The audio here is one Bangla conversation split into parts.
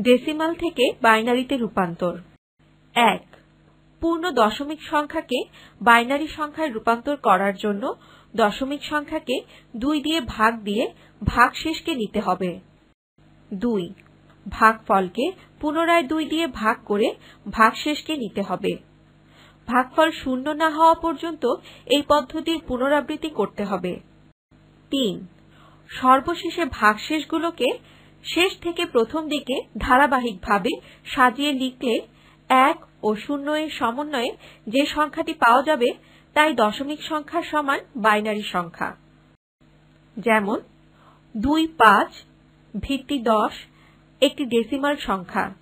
ডেসিমাল থেকে বাইনারিতে রূপান্তর। এক, পূর্ণ দশমিক সংখ্যাকে বাইনারি সংখ্যায় রূপান্তর করার জন্য দশমিক সংখ্যাকে দুই দিয়ে ভাগ দিয়ে ভাগশেষকে নিতে হবে। দুই, ভাগফলকে পুনরায় দুই দিয়ে ভাগ করে ভাগশেষকে নিতে হবে। ভাগফল শূন্য না হওয়া পর্যন্ত এই পদ্ধতির পুনরাবৃত্তি করতে হবে। তিন, সর্বশেষে ভাগশেষগুলোকে শেষ থেকে প্রথম দিকে ধারাবাহিকভাবে সাজিয়ে লিখলে এক ও শূন্য এর সমন্বয়ে যে সংখ্যাটি পাওয়া যাবে তাই দশমিক সংখ্যার সমান বাইনারি সংখ্যা। যেমন দুই পাঁচ ভিত্তি দশ একটি ডেসিমাল সংখ্যা।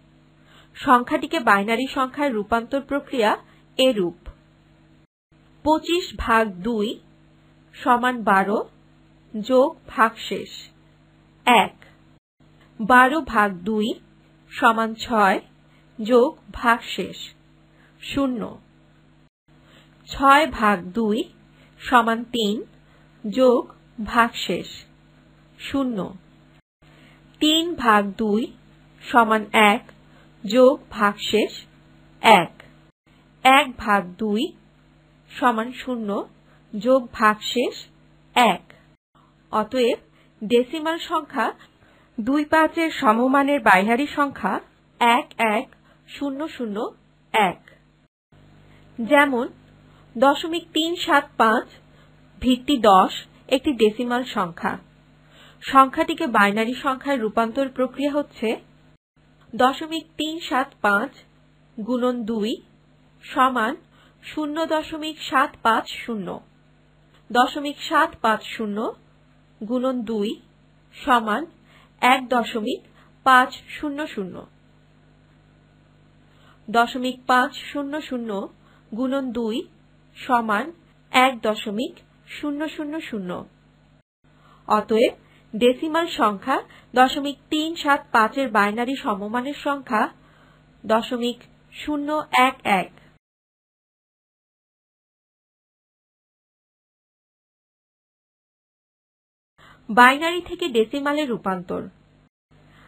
সংখ্যাটিকে বাইনারি সংখ্যার রূপান্তর প্রক্রিয়া এরূপ। পঁচিশ ভাগ দুই সমান বারো যোগ ভাগশেষ এক। বারো ভাগ দুই সমান ছয় যোগ ভাগশেষ শূন্য। ছয় ভাগ দুই সমান তিন যোগ ভাগশেষ শূন্য। তিন ভাগ দুই সমান এক যোগ ভাগশেষ এক। এক ভাগ দুই সমান শূন্য যোগ ভাগশেষ এক। অতএব ডেসিমাল সংখ্যা দুই পাঁচের সমমানের বাইনারি সংখ্যা এক এক, শূন্য শূন্য, এক। যেমন, দশমিক তিন সাত পাঁচ ভিত্তি দশ একটি ডেসিমাল সংখ্যা। সংখ্যাটিকে বাইনারি সংখ্যায় রূপান্তর প্রক্রিয়া হচ্ছে দশমিক তিন সাত পাঁচ গুণন দুই সমান শূন্য দশমিক সাত পাঁচ শূন্য। দশমিক সাত পাঁচ শূন্য গুণন দুই সমান এক দশমিক পাঁচ শূন্য শূন্য। দশমিক পাঁচ শূন্য শূন্য গুণন দুই সমান এক দশমিক শূন্য শূন্য শূন্য। অতএব ডেসিমাল সংখ্যা দশমিক তিন সাত পাঁচের বাইনারি সমমানের সংখ্যা দশমিক শূন্য এক এক। বাইনারি থেকে ডেসিমালে রূপান্তর।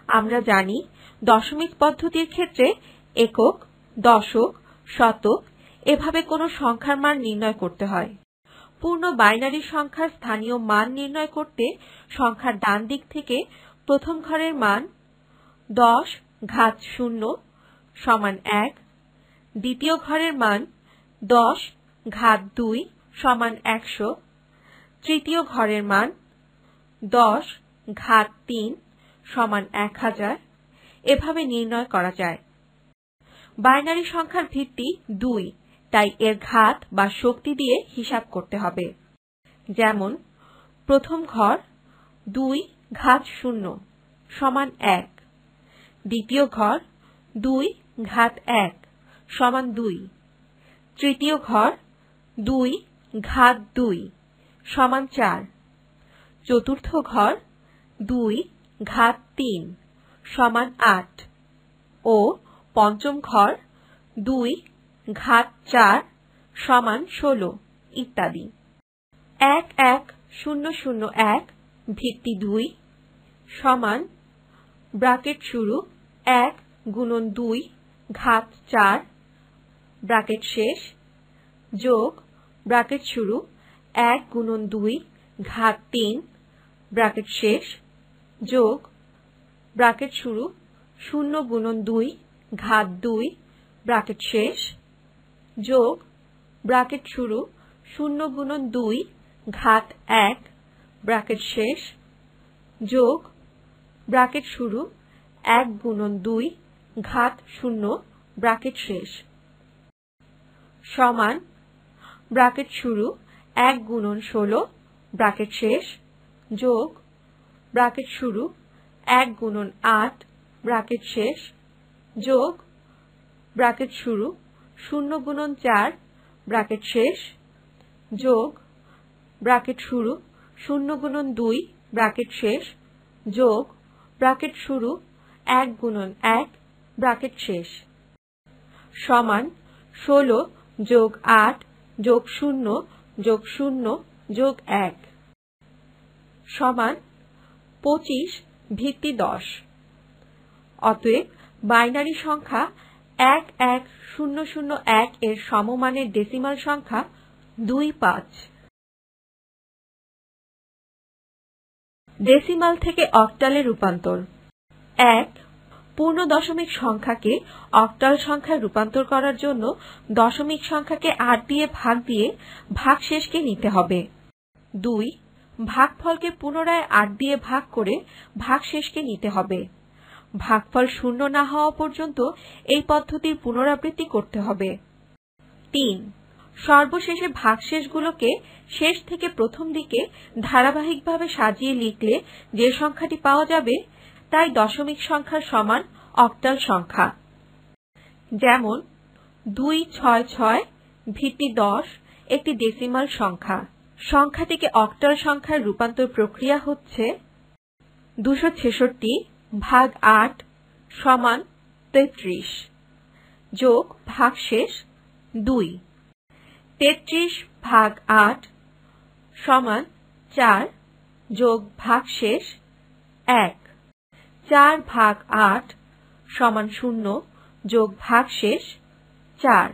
আমরা জানি দশমিক পদ্ধতির ক্ষেত্রে একক, দশক, শতক এভাবে কোনো সংখ্যার মান নির্ণয় করতে হয়। পূর্ণ বাইনারি সংখ্যার স্থানীয় মান নির্ণয় করতে সংখ্যার ডান দিক থেকে প্রথম ঘরের মান দশ ঘাত শূন্য সমান এক, দ্বিতীয় ঘরের মান দশ ঘাত দুই সমান একশো, তৃতীয় ঘরের মান দশ ঘাত তিন সমান এক হাজার। এভাবে নির্ণয় করা যায়। বাইনারি সংখ্যার ভিত্তি দুই, তাই এর ঘাত বা শক্তি দিয়ে হিসাব করতে হবে। যেমন, প্রথম ঘর দুই ঘাত শূন্য সমান এক। দ্বিতীয় ঘর দুই ঘাত এক সমান দুই। তৃতীয় ঘর দুই ঘাত দুই সমান চার। চতুর্থ ঘর, দুই ঘাত তিন, সমান আট। ও পঞ্চম ঘর, দুই ঘাত চার, সমান ষোলো, ইত্যাদি। এক এক শূন্য শূন্য এক ভিত্তি দুই সমান ব্রাকেট শুরু এক গুণন দুই ঘাত চার ব্রাকেট শেষ যোগ ব্রাকেট শুরু এক গুণন দুই ঘাত তিন ব্রাকেট শেষ, যোগ ব্রাকেট শুরু, শূন্য গুণন দুই ঘাত দুই ব্রাকেট শেষ, যোগ ব্রাকেট শুরু, শূন্য গুণন দুই ঘাত এক ব্রাকেট শেষ, যোগ ব্রাকেট শুরু, এক গুণন দুই ঘাত শূন্য ব্রাকেট শেষ। সমান ব্রাকেট শুরু, এক গুণন ষোলো ব্রাকেট শেষ যোগ ব্রাকেট শুরু, এক গুণন আট ব্রাকেট শেষ, যোগ ব্রাকেট শুরু, শূন্য গুণন চার ব্রাকেট শেষ, যোগ ব্রাকেট শুরু, শূন্য গুণন দুই ব্রাকেট শেষ, যোগ ব্রাকেট শুরু, এক গুণন এক ব্রাকেট শেষ। সমান ষোলো যোগ আট যোগ শূন্য যোগ শূন্য যোগ এক। সমান পঁচিশ ভিত্তি দশ। অতএব বাইনারি সংখ্যা এক এক শূন্য শূন্য এক এর সমমানের ডেসিমাল সংখ্যা দুই পাঁচ। ডেসিমাল থেকে অক্টালে রূপান্তর। এক, পূর্ণ দশমিক সংখ্যাকে অক্টাল সংখ্যায় রূপান্তর করার জন্য দশমিক সংখ্যাকে আট দিয়ে ভাগ দিয়ে ভাগশেষকে নিতে হবে। দুই ভাগফলকে পুনরায় আট দিয়ে ভাগ করে ভাগশেষকে নিতে হবে। ভাগফল শূন্য না হওয়া পর্যন্ত এই পদ্ধতির পুনরাবৃত্তি করতে হবে। তিন। সর্বশেষে ভাগশেষগুলোকে শেষ থেকে প্রথম দিকে ধারাবাহিকভাবে সাজিয়ে লিখলে যে সংখ্যাটি পাওয়া যাবে, তাই দশমিক সংখ্যার সমান অক্টাল সংখ্যা। যেমন, দুই, ছয় ছয়, ভিত্তি দশ, একটি ডেসিমাল সংখ্যা। সংখ্যাটিকে অক্টাল সংখ্যার রূপান্তর প্রক্রিয়া হচ্ছে দুশো ছেষট্টি ভাগ আট সমান তেত্রিশ যোগ ভাগশেষ দুই। তেত্রিশ ভাগ আট সমান চার যোগ ভাগশেষ এক। চার ভাগ আট সমান শূন্য যোগ ভাগশেষ চার।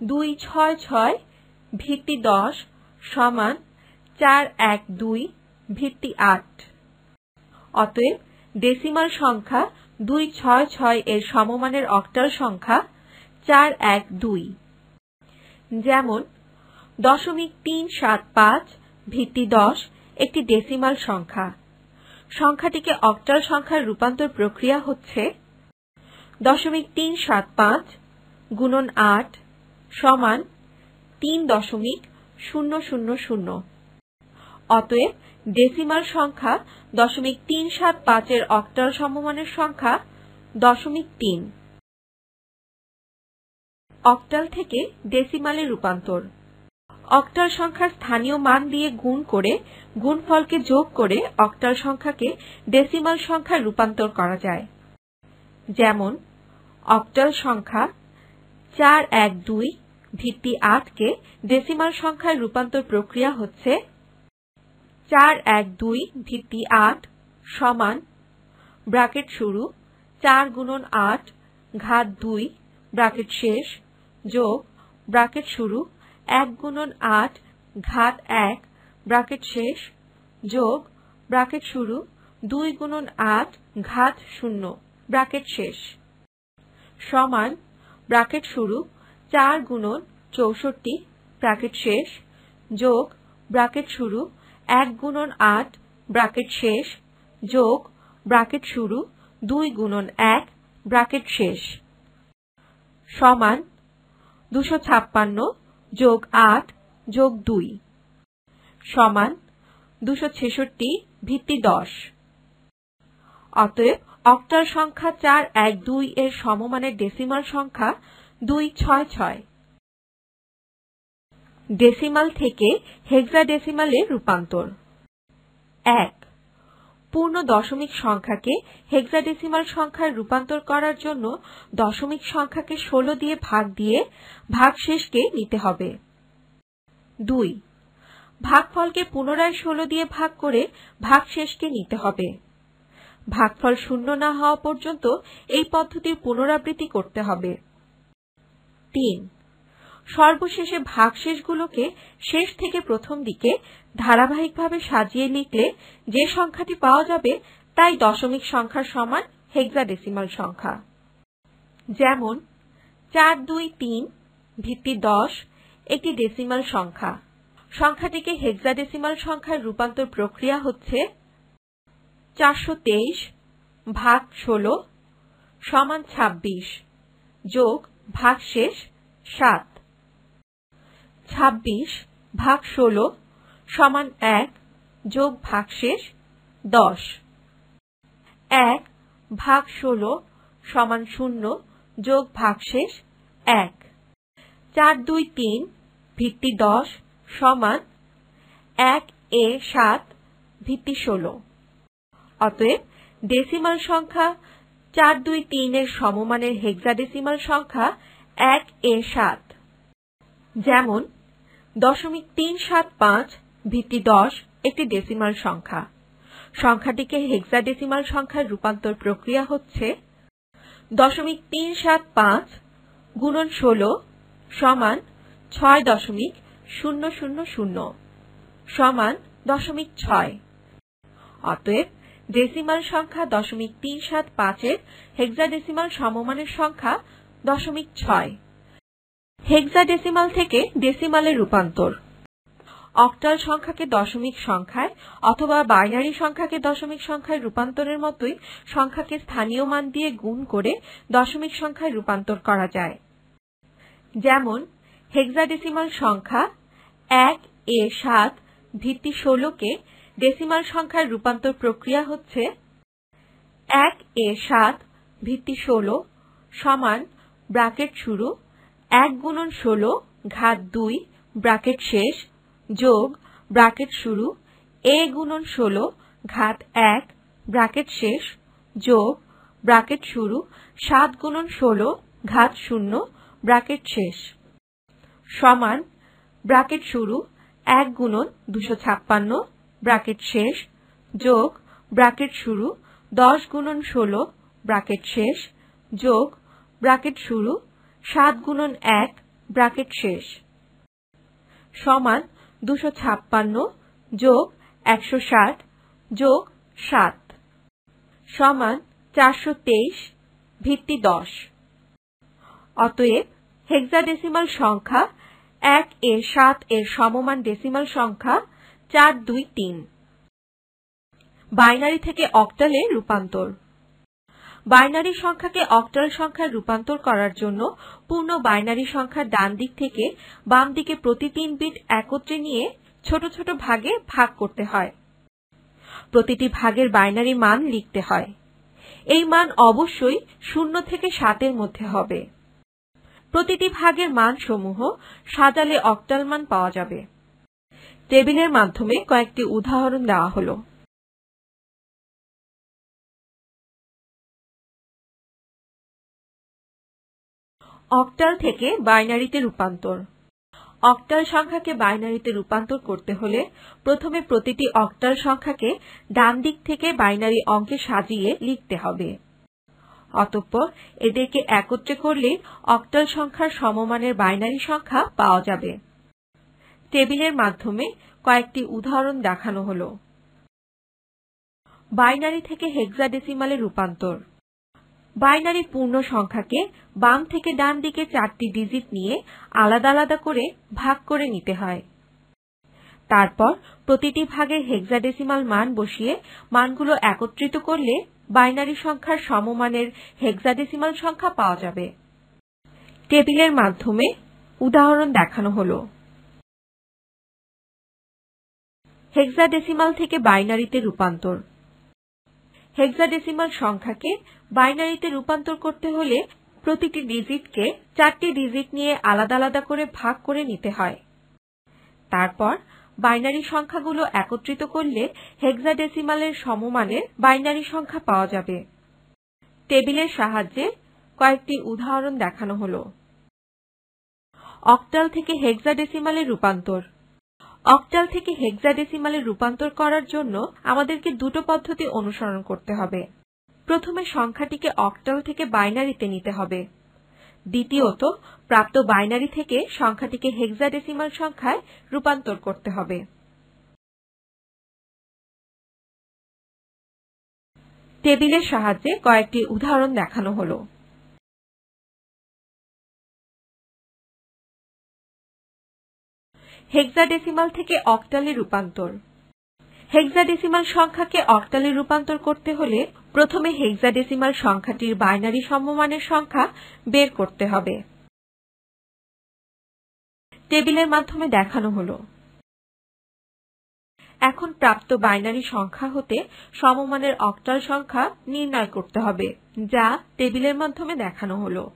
দুই ছয় ছয় ভিত্তি দশ সমান চার এক দুই ভিত্তি আট। অতএব ডেসিমাল সংখ্যা দুই ছয় ছয় এর সমমানের অক্টাল সংখ্যা চার এক দুই। যেমন দশমিক তিন সাত পাঁচ ভিত্তি দশ একটি ডেসিমাল সংখ্যা। সংখ্যাটিকে অক্টাল সংখ্যার রূপান্তর প্রক্রিয়া হচ্ছে দশমিক তিন সাত পাঁচ গুণন আট সমান তিন দশমিক শূন্য শূন্য শূন্য। অতএব ডেসিমাল সংখ্যা দশমিক তিন সাত পাঁচের অক্টাল সমমানের সংখ্যা দশমিক তিন। অক্টাল থেকে ডেসিমালে রূপান্তর। অক্টাল সংখ্যার স্থানীয় মান দিয়ে গুণ করে গুণফলকে যোগ করে অক্টাল সংখ্যাকে ডেসিমাল সংখ্যায় রূপান্তর করা যায়। যেমন অক্টাল সংখ্যা চার এক দুই ভিত্তি আটকে ডেসিমাল সংখ্যায় রূপান্তর প্রক্রিয়া হচ্ছে চার এক দুই ভিত্তি আট সমান ব্রাকেট শুরু চার গুণন আট ঘাত দুই ব্রাকেট শেষ যোগ ব্রাকেট শুরু এক গুণন আট ঘাত এক ব্রাকেট শেষ যোগ ব্রাকেট শুরু দুই গুণন আট ঘাত শূন্য ব্রাকেট শেষ সমান ব্রাকেট শুরু চার গুণন চৌষট্টি ব্রাকেট শেষ, যোগ ব্রাকেট শুরু, এক গুণন আট ব্রাকেট শেষ, যোগ ব্রাকেট শুরু, দুই গুণন এক ব্রাকেট শেষ। সমান দুশো ছাপ্পান্ন যোগ আট যোগ দুই। সমান দুশো ছেষট্টি ভিত্তি দশ। অতএব অক্টাল সংখ্যা চার এক দুই এর সমমানের ডেসিমাল সংখ্যা দুই ছয় ছয়। ডেসিমাল থেকে হেক্সাডেসিমালে রূপান্তর। এক, পূর্ণ দশমিক সংখ্যাকে হেক্সাডেসিমাল সংখ্যায় রূপান্তর করার জন্য দশমিক সংখ্যাকে ১৬ দিয়ে ভাগ দিয়ে ভাগশেষকে নিতে হবে। দুই, ভাগফলকে পুনরায় ১৬ দিয়ে ভাগ করে ভাগশেষকে নিতে হবে। ভাগফল শূন্য না হওয়া পর্যন্ত এই পদ্ধতির পুনরাবৃত্তি করতে হবে। তিন। সর্বশেষে ভাগশেষগুলোকে শেষ থেকে প্রথম দিকে ধারাবাহিকভাবে সাজিয়ে লিখলে যে সংখ্যাটি পাওয়া যাবে তাই দশমিক সংখ্যার সমান হেক্সাডেসিমাল সংখ্যা। যেমন, চার, দুই, তিন ভিত্তি দশ একটি ডেসিমাল সংখ্যা। সংখ্যাটিকে হেক্সাডেসিমাল সংখ্যার রূপান্তর প্রক্রিয়া হচ্ছে চারশো তেইশ ভাগ ষোলো সমান ছাব্বিশ যোগ ভাগশেষ, সাত। ছাব্বিশ ভাগ ষোলো সমান এক যোগ ভাগশেষ, দশ। এক ভাগ ষোলো সমান শূন্য যোগ ভাগশেষ, এক। চার দুই তিন ভিত্তি দশ সমান এক এ সাত ভিত্তি ষোলো। অতএব ডেসিমাল সংখ্যা চার দুই তিনের সমমানের হেক্সাডেসিমাল সংখ্যা এক এ সাত। যেমন, দশমিক তিন সাত পাঁচ ভিত্তি দশ একটি ডেসিমাল সংখ্যা। সংখ্যাটিকে হেক্সাডেসিমাল সংখ্যার রূপান্তর প্রক্রিয়া হচ্ছে দশমিক তিন সাত পাঁচ গুণন ষোলো সমান ছয় দশমিক শূন্য শূন্য শূন্য সমান দশমিক ছয়। অতএব ডেসিমাল সংখ্যা দশমিক তিন সাত পাঁচের হেক্সাডেসিমাল সমমানের সংখ্যা দশমিক ছয়। হেক্সাডেসিমাল থেকে ডেসিমালে রূপান্তর। অক্টাল সংখ্যাকে দশমিক সংখ্যায় অথবা বাইনারি সংখ্যাকে দশমিক সংখ্যায় রূপান্তরের মতোই সংখ্যাকে স্থানীয় মান দিয়ে গুণ করে দশমিক সংখ্যায় রূপান্তর করা যায়। যেমন হেক্সাডেসিমাল সংখ্যা এক এ সাত, ভিত্তি ষোলোকে ডেসিমাল সংখ্যার রূপান্তর প্রক্রিয়া হচ্ছে এক এ সাত ভিত্তি ষোলো সমান ব্রাকেট শুরু এক গুণন ষোলো ঘাত দুই ব্রাকেট শেষ যোগ ব্রাকেট শুরু এ গুণন ষোলো ঘাত এক ব্রাকেট শেষ যোগ ব্রাকেট শুরু সাত গুণন ষোলো ঘাত শূন্য ব্রাকেট শেষ সমান ব্রাকেট শুরু এক গুণন দুশো ছাপ্পান্ন ব্রাকেট শেষ, যোগ ব্রাকেট শুরু, দশ গুণন ষোলো ব্রাকেট শেষ, যোগ ব্রাকেট শুরু, সাত গুণন এক ব্রাকেট শেষ। সমান দুশো ছাপ্পান্ন, যোগ একশো ষাট, যোগ সাত। সমান চারশো তেইশ, ভিত্তি দশ। অতএব হেক্সাডেসিমাল সংখ্যা এক এ সাত এর সমমান ডেসিমাল সংখ্যা চার দুই তিন। বাইনারি থেকে অক্টালে রূপান্তর। বাইনারি সংখ্যাকে অক্টাল সংখ্যায় রূপান্তর করার জন্য পূর্ণ বাইনারি সংখ্যার ডান দিক থেকে বাম দিকে প্রতি তিন বিট একত্রে নিয়ে ছোট ছোট ভাগে ভাগ করতে হয়। প্রতিটি ভাগের বাইনারি মান লিখতে হয়। এই মান অবশ্যই শূন্য থেকে সাতের মধ্যে হবে। প্রতিটি ভাগের মান সমূহ সাজালে অক্টাল মান পাওয়া যাবে। টেবিলের মাধ্যমে কয়েকটি উদাহরণ দেওয়া হলো। অক্টাল থেকে বাইনারিতে রূপান্তর। অক্টাল সংখ্যাকে বাইনারিতে রূপান্তর করতে হলে প্রথমে প্রতিটি অক্টাল সংখ্যাকে ডান দিক থেকে বাইনারি অঙ্কে সাজিয়ে লিখতে হবে। অতঃপর এদেরকে একত্রে করলে অক্টাল সংখ্যার সমমানের বাইনারি সংখ্যা পাওয়া যাবে। টেবিলের মাধ্যমে কয়েকটি উদাহরণ দেখানো হল। বাইনারি থেকে হেক্সাডেসিমালে রূপান্তর। বাইনারি পূর্ণ সংখ্যাকে বাম থেকে ডান দিকে চারটি ডিজিট নিয়ে আলাদা আলাদা করে ভাগ করে নিতে হয়। তারপর প্রতিটি ভাগের হেক্সাডেসিমাল মান বসিয়ে মানগুলো একত্রিত করলে বাইনারি সংখ্যার সমমানের হেক্সাডেসিমাল সংখ্যা পাওয়া যাবে। টেবিলের মাধ্যমে উদাহরণ দেখানো হল। হেক্সাডেসিমাল থেকে বাইনারিতে রূপান্তর। হেক্সাডেসিমাল সংখ্যাকে বাইনারিতে রূপান্তর করতে হলে প্রতিটি ডিজিটকে চারটি ডিজিট নিয়ে আলাদা আলাদা করে ভাগ করে নিতে হয়। তারপর বাইনারি সংখ্যাগুলো একত্রিত করলে হেক্সাডেসিমালের সমমানের বাইনারি সংখ্যা পাওয়া যাবে। টেবিলের সাহায্যে কয়েকটি উদাহরণ দেখানো হল। অক্টাল থেকে হেক্সাডেসিমালে রূপান্তর। অক্টাল থেকে হেক্সাডেসিমালে রূপান্তর করার জন্য আমাদেরকে দুটো পদ্ধতি অনুসরণ করতে হবে। প্রথমে সংখ্যাটিকে অক্টাল থেকে বাইনারিতে নিতে হবে। দ্বিতীয়ত, প্রাপ্ত বাইনারি থেকে সংখ্যাটিকে হেক্সাডেসিমাল সংখ্যায় রূপান্তর করতে হবে। টেবিলের সাহায্যে কয়েকটি উদাহরণ দেখানো হলো। হেক্সাডেসিমাল থেকে অক্টালে রূপান্তর। হেক্সাডেসিমাল সংখ্যাকে অক্টালে রূপান্তর করতে হলে প্রথমে হেক্সাডেসিমাল সংখ্যাটির বাইনারি সমমানের সংখ্যা বের করতে হবে। টেবিলের মাধ্যমে দেখানো হলো। এখন প্রাপ্ত বাইনারি সংখ্যা হতে সমমানের অক্টাল সংখ্যা নির্ণয় করতে হবে, যা টেবিলের মাধ্যমে দেখানো হলো।